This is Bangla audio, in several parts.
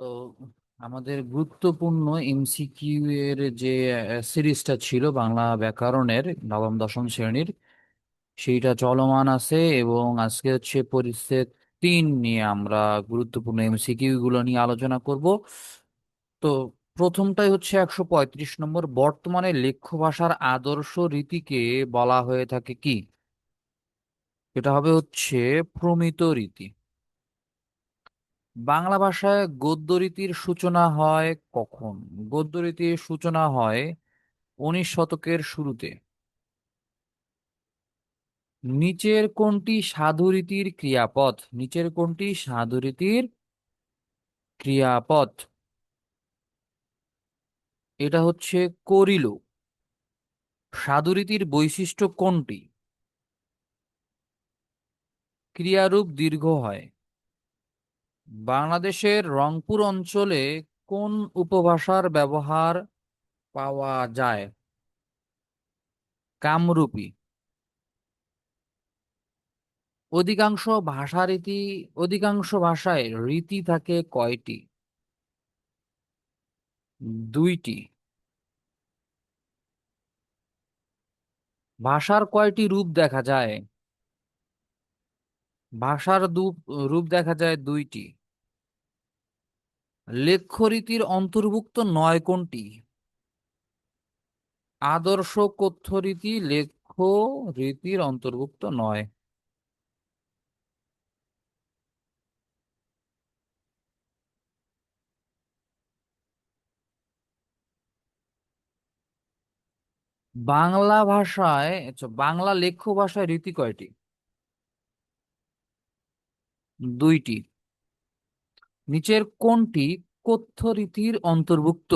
তো আমাদের গুরুত্বপূর্ণ এমসিকিউ এর যে সিরিজটা ছিল বাংলা ব্যাকরণের নবম, দশম শ্রেণির, সেইটা চলমান আছে এবং আজকে হচ্ছে পরিচ্ছেদ তিন নিয়ে আমরা গুরুত্বপূর্ণ এমসিকিউ গুলো নিয়ে আলোচনা করব। তো প্রথমটাই হচ্ছে একশো পঁয়ত্রিশ নম্বর, বর্তমানে লেখ্য ভাষার আদর্শ রীতিকে বলা হয়ে থাকে কি? এটা হবে হচ্ছে প্রমিত রীতি। বাংলা ভাষায় গদ্যরীতির সূচনা হয় কখন? গদ্যরীতির সূচনা হয় উনিশ শতকের শুরুতে। নিচের কোনটি সাধুরীতির ক্রিয়াপদ নিচের কোনটি সাধুরীতির ক্রিয়াপদ এটা হচ্ছে করিল। সাধুরীতির বৈশিষ্ট্য কোনটি? ক্রিয়ারূপ দীর্ঘ হয়। বাংলাদেশের রংপুর অঞ্চলে কোন উপভাষার ব্যবহার পাওয়া যায়? কামরূপী। অধিকাংশ ভাষারীতি অধিকাংশ ভাষায় রীতি থাকে কয়টি? দুইটি। ভাষার কয়টি রূপ দেখা যায়? ভাষার রূপ দেখা যায় দুইটি। লেখ্যরীতির অন্তর্ভুক্ত নয় কোনটি? আদর্শ কথ্য রীতি লেখ্য রীতির অন্তর্ভুক্ত নয়। বাংলা ভাষায় আচ্ছা বাংলা লেখ্য ভাষায় রীতি কয়টি? দুইটি। নিচের কোনটি কথ্য রীতির অন্তর্ভুক্ত।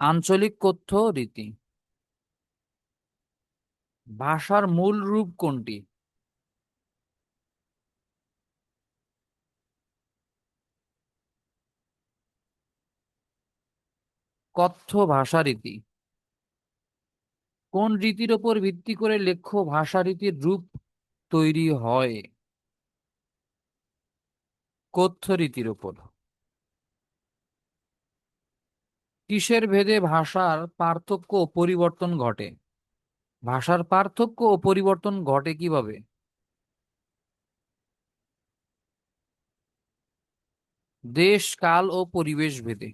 আঞ্চলিক কথ্য রীতি ভাষার মূল রূপ কোনটি? কথ্য ভাষা রীতি কোন রীতির ওপর ভিত্তি করে লেখ্য ভাষা রীতির রূপ তৈরি হয়? কথ্য রীতির ওপর কিসের ভেদে ভাষার পার্থক্য ও পরিবর্তন ঘটে? ভাষার পার্থক্য ও পরিবর্তন ঘটে কীভাবে? দেশ, কাল ও পরিবেশ ভেদে।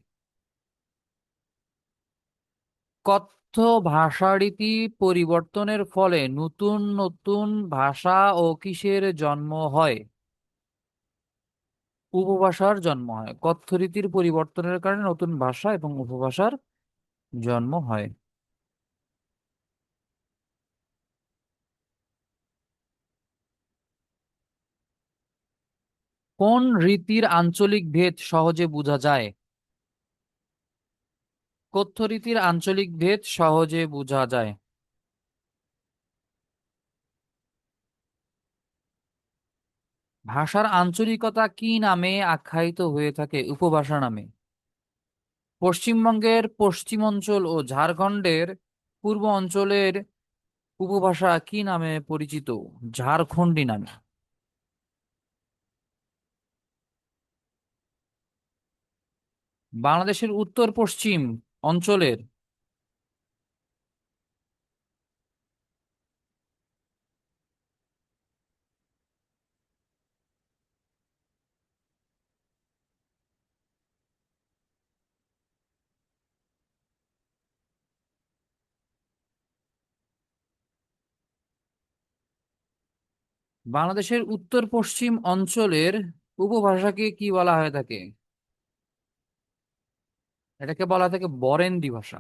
কথ্য ভাষারীতি পরিবর্তনের ফলে নতুন নতুন ভাষা ও কিসের জন্ম হয়? উপভাষার জন্ম হয়। কথ্য রীতির পরিবর্তনের কারণে নতুন ভাষা এবং উপভাষার জন্ম হয়। কোন রীতির আঞ্চলিক ভেদ সহজে বোঝা যায়? কথ্য রীতির আঞ্চলিক ভেদ সহজে বোঝা যায়। ভাষার আঞ্চলিকতা কি নামে আখ্যায়িত হয়ে থাকে উপভাষা নামে? পশ্চিমবঙ্গের পশ্চিম অঞ্চল ও ঝাড়খণ্ডের পূর্ব অঞ্চলের উপভাষা কি নামে পরিচিত? ঝাড়খণ্ডী নামে। বাংলাদেশের উত্তর পশ্চিম অঞ্চলের বাংলাদেশের উত্তর পশ্চিম অঞ্চলের উপভাষাকে কি বলা হয়ে থাকে? এটাকে বলা থাকে বরেন্দ্রী ভাষা।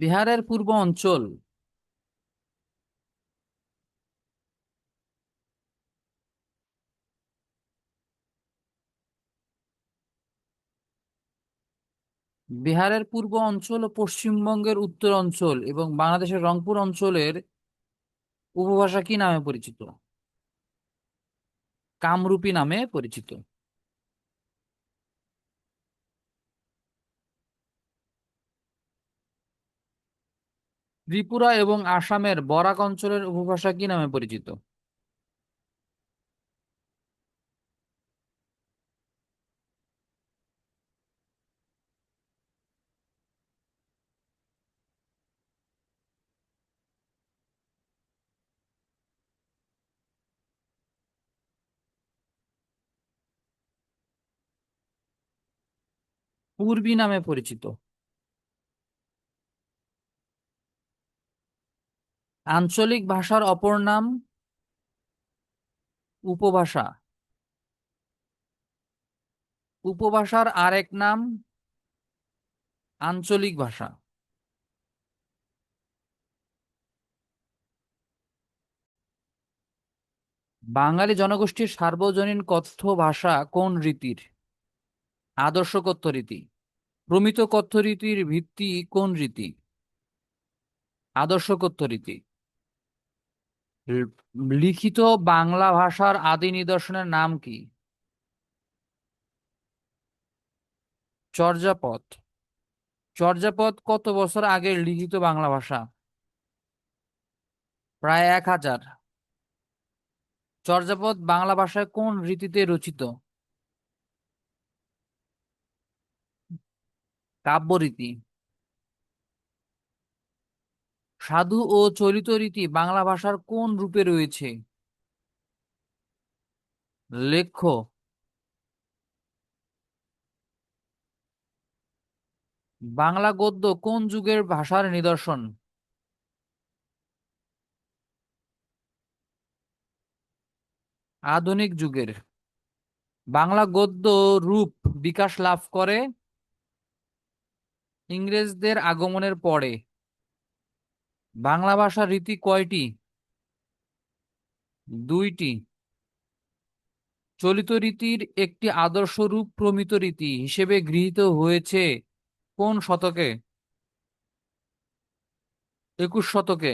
বিহারের পূর্ব অঞ্চল। বিহারের পূর্ব অঞ্চল ও পশ্চিমবঙ্গের উত্তর অঞ্চল এবং বাংলাদেশের রংপুর অঞ্চলের উপভাষা কি নামে পরিচিত? কামরূপী নামে পরিচিত। ত্রিপুরা এবং আসামের বরাক অঞ্চলের উপভাষা কি নামে পরিচিত? পূর্বী নামে পরিচিত। আঞ্চলিক ভাষার অপর নাম উপভাষা। উপভাষার আরেক নাম আঞ্চলিক ভাষা। বাঙালি জনগোষ্ঠীর সার্বজনীন কথ্য ভাষা কোন রীতির? আদর্শ কথ্য রীতি। প্রমিত কথ্য রীতির ভিত্তি কোন রীতি? আদর্শ কথ্য রীতি। লিখিত বাংলা ভাষার আদি নিদর্শনের নাম কি? চর্যাপদ। চর্যাপদ কত বছর আগে লিখিত বাংলা ভাষা? প্রায় এক হাজার। চর্যাপদ বাংলা ভাষায় কোন রীতিতে রচিত? কাব্যরীতি। সাধু ও চলিত রীতি বাংলা ভাষার কোন রূপে রয়েছে? লেখ্য। বাংলা গদ্য কোন যুগের ভাষার নিদর্শন? আধুনিক যুগের। বাংলা গদ্য রূপ বিকাশ লাভ করে ইংরেজদের আগমনের পরে। বাংলা ভাষার রীতি কয়টি? দুইটি। চলিত রীতির একটি আদর্শ রূপ প্রমিত রীতি হিসেবে গৃহীত হয়েছে কোন শতকে? একুশ শতকে।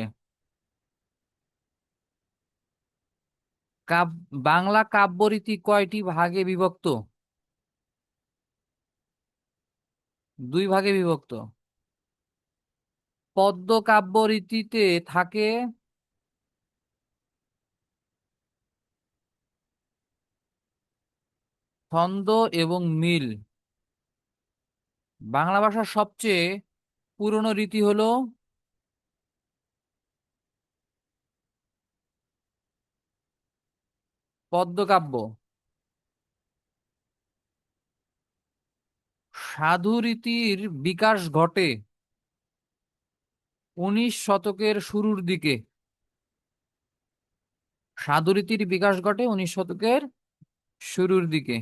বাংলা কাব্যরীতি কয়টি ভাগে বিভক্ত? দুই ভাগে বিভক্ত। পদ্য কাব্যরীতিতে থাকে? ছন্দ এবং মিল। বাংলা ভাষার সবচেয়ে পুরনো রীতি হলো পদ্মকাব্য। সাধু রীতির বিকাশ ঘটে। উনিশ শতকের শুরুর দিকে। সাধু রীতির বিকাশ ঘটে উনিশ শতকের শুরুর দিকে।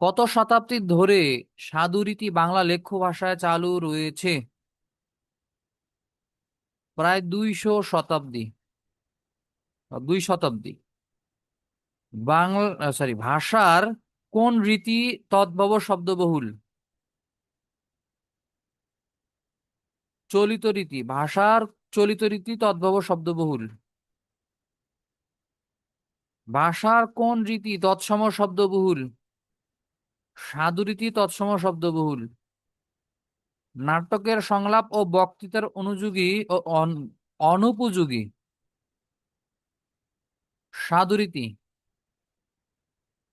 কত শতাব্দী ধরে সাধু রীতি বাংলা লেখ্য ভাষায় চালু রয়েছে? প্রায় দুইশো শতাব্দী দুই শতাব্দী। বাংলা সরি ভাষার কোন রীতি তদ্ভব শব্দবহুল? চলিত রীতি, ভাষার চলিত রীতি তদ্ভব শব্দবহুল। ভাষার কোন রীতি তৎসম শব্দবহুল? সাধু রীতি তৎসম শব্দবহুল। নাটকের সংলাপ ও বক্তৃতার অনুযোগী ও অন- অনুপযোগী। সাধু রীতি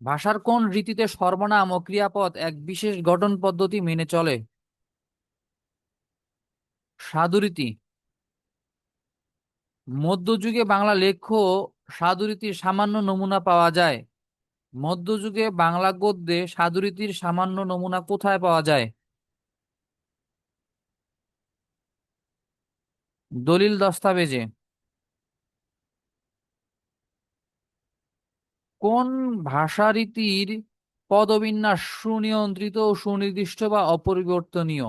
ভাষার কোন রীতিতে সর্বনাম ও ক্রিয়াপদ এক বিশেষ গঠন পদ্ধতি মেনে চলে? সাধুরীতি। মধ্যযুগে বাংলা লেখ্য সাধুরীতির সামান্য নমুনা পাওয়া যায়। মধ্যযুগে বাংলা গদ্যে সাধুরীতির সামান্য নমুনা কোথায় পাওয়া যায়? দলিল দস্তাবেজে। কোন ভাষারীতির পদবিন্যাস সুনিয়ন্ত্রিত সুনির্দিষ্ট বা অপরিবর্তনীয়?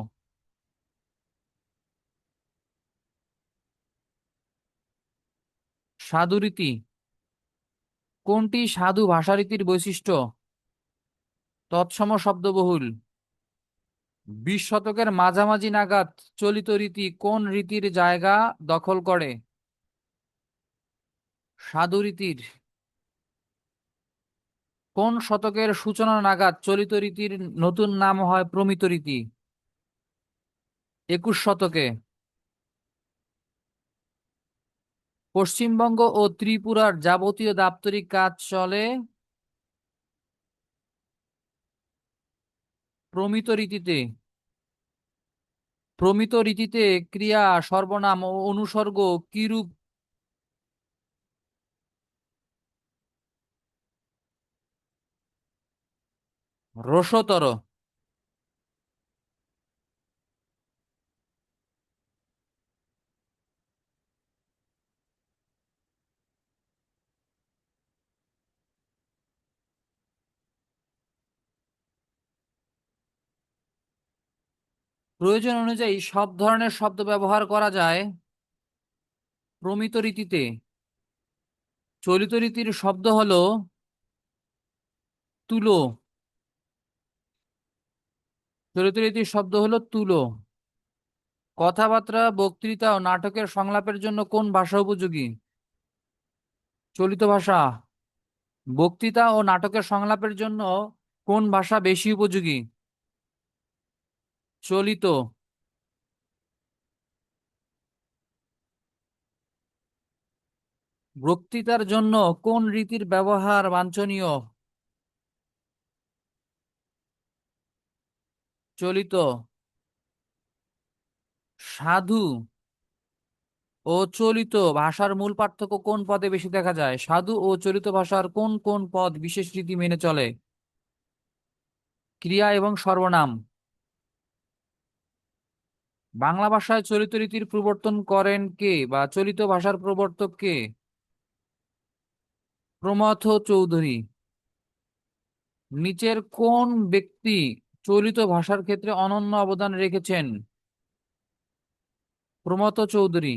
সাধুরীতি। কোনটি সাধু ভাষারীতির বৈশিষ্ট্য? তৎসম শব্দবহুল। বিশ শতকের মাঝামাঝি নাগাদ চলিত রীতি কোন রীতির জায়গা দখল করে? সাধুরীতির। কোন শতকের সূচনা নাগাদ চলিত রীতির নতুন নাম হয় প্রমিত রীতি? একুশ শতকে। পশ্চিমবঙ্গ ও ত্রিপুরার যাবতীয় দাপ্তরিক কাজ চলে প্রমিত রীতিতে। প্রমিত রীতিতে ক্রিয়া, সর্বনাম ও অনুসর্গ কিরূপ রসতর। প্রয়োজন অনুযায়ী সব ধরনের শব্দ ব্যবহার করা যায়। প্রমিত রীতিতে। চলিত রীতির শব্দ হলো তুলো। চলিত রীতির শব্দ হলো তুলো। কথাবার্তা, বক্তৃতা ও নাটকের সংলাপের জন্য কোন ভাষা উপযোগী? চলিত ভাষা। বক্তৃতা ও নাটকের সংলাপের জন্য কোন ভাষা বেশি উপযোগী? চলিত। বক্তৃতার জন্য কোন রীতির ব্যবহার বাঞ্ছনীয়? চলিত সাধু ও চলিত ভাষার মূল পার্থক্য কোন পদে বেশি দেখা যায়? সাধু ও চলিত ভাষার কোন কোন পদ বিশেষ রীতি মেনে চলে? ক্রিয়া এবং সর্বনাম। বাংলা ভাষায় চলিত রীতির প্রবর্তন করেন কে বা চলিত ভাষার প্রবর্তক কে? প্রমথ চৌধুরী। নিচের কোন ব্যক্তি চলিত ভাষার ক্ষেত্রে অনন্য অবদান রেখেছেন। প্রমত চৌধুরী।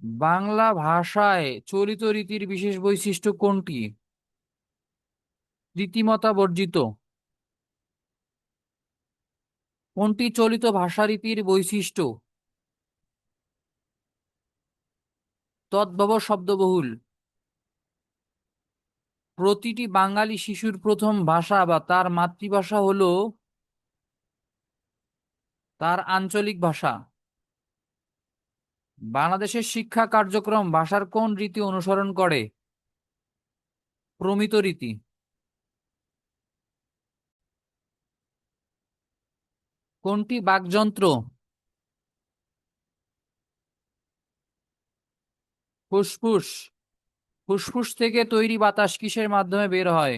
বাংলা ভাষায় চলিত রীতির বিশেষ বৈশিষ্ট্য কোনটি? রীতিমতা বর্জিত। কোনটি চলিত ভাষারীতির বৈশিষ্ট্য? তদ্ভব শব্দবহুল। প্রতিটি বাঙালি শিশুর প্রথম ভাষা বা তার মাতৃভাষা হলো তার আঞ্চলিক ভাষা। বাংলাদেশের শিক্ষা কার্যক্রম ভাষার কোন রীতি অনুসরণ করে? প্রমিত রীতি। কোনটি বাকযন্ত্র? ফুসফুস। ফুসফুস থেকে তৈরি বাতাস কিসের মাধ্যমে বের হয়?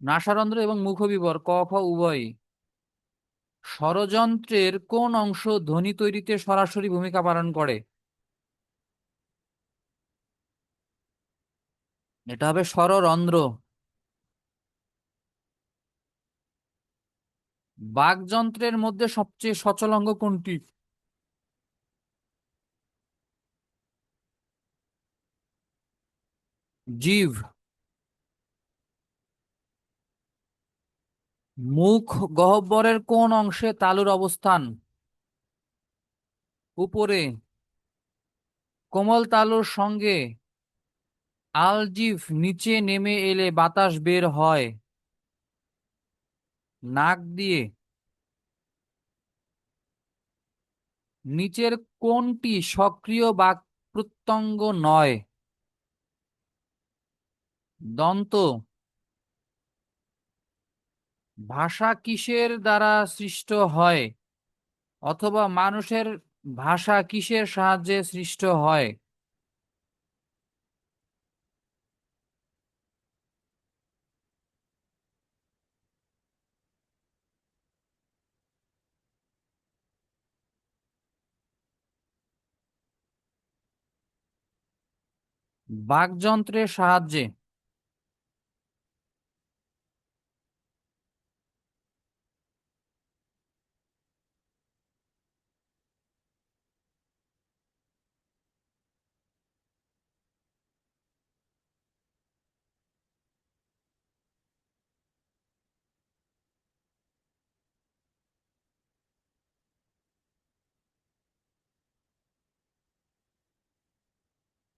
নাসারন্ধ্র এবং মুখবিবর, ক খ উভয়। স্বরযন্ত্রের কোন অংশ ধ্বনি তৈরিতে সরাসরি ভূমিকা পালন করে? এটা হবে স্বররন্ধ্র। বাকযন্ত্রের মধ্যে সবচেয়ে সচল অঙ্গ কোনটি? জীব মুখ গহ্বরের কোন অংশে তালুর অবস্থান? উপরে, কোমল তালুর সঙ্গে আলজিভ নিচে নেমে এলে বাতাস বের হয়। নাক দিয়ে, নিচের কোনটি সক্রিয় বাক প্রত্যঙ্গ নয়? দন্ত। ভাষা কিসের দ্বারা সৃষ্ট হয়? অথবা মানুষের ভাষা কিসের সাহায্যে সৃষ্ট হয়? বাকযন্ত্রের সাহায্যে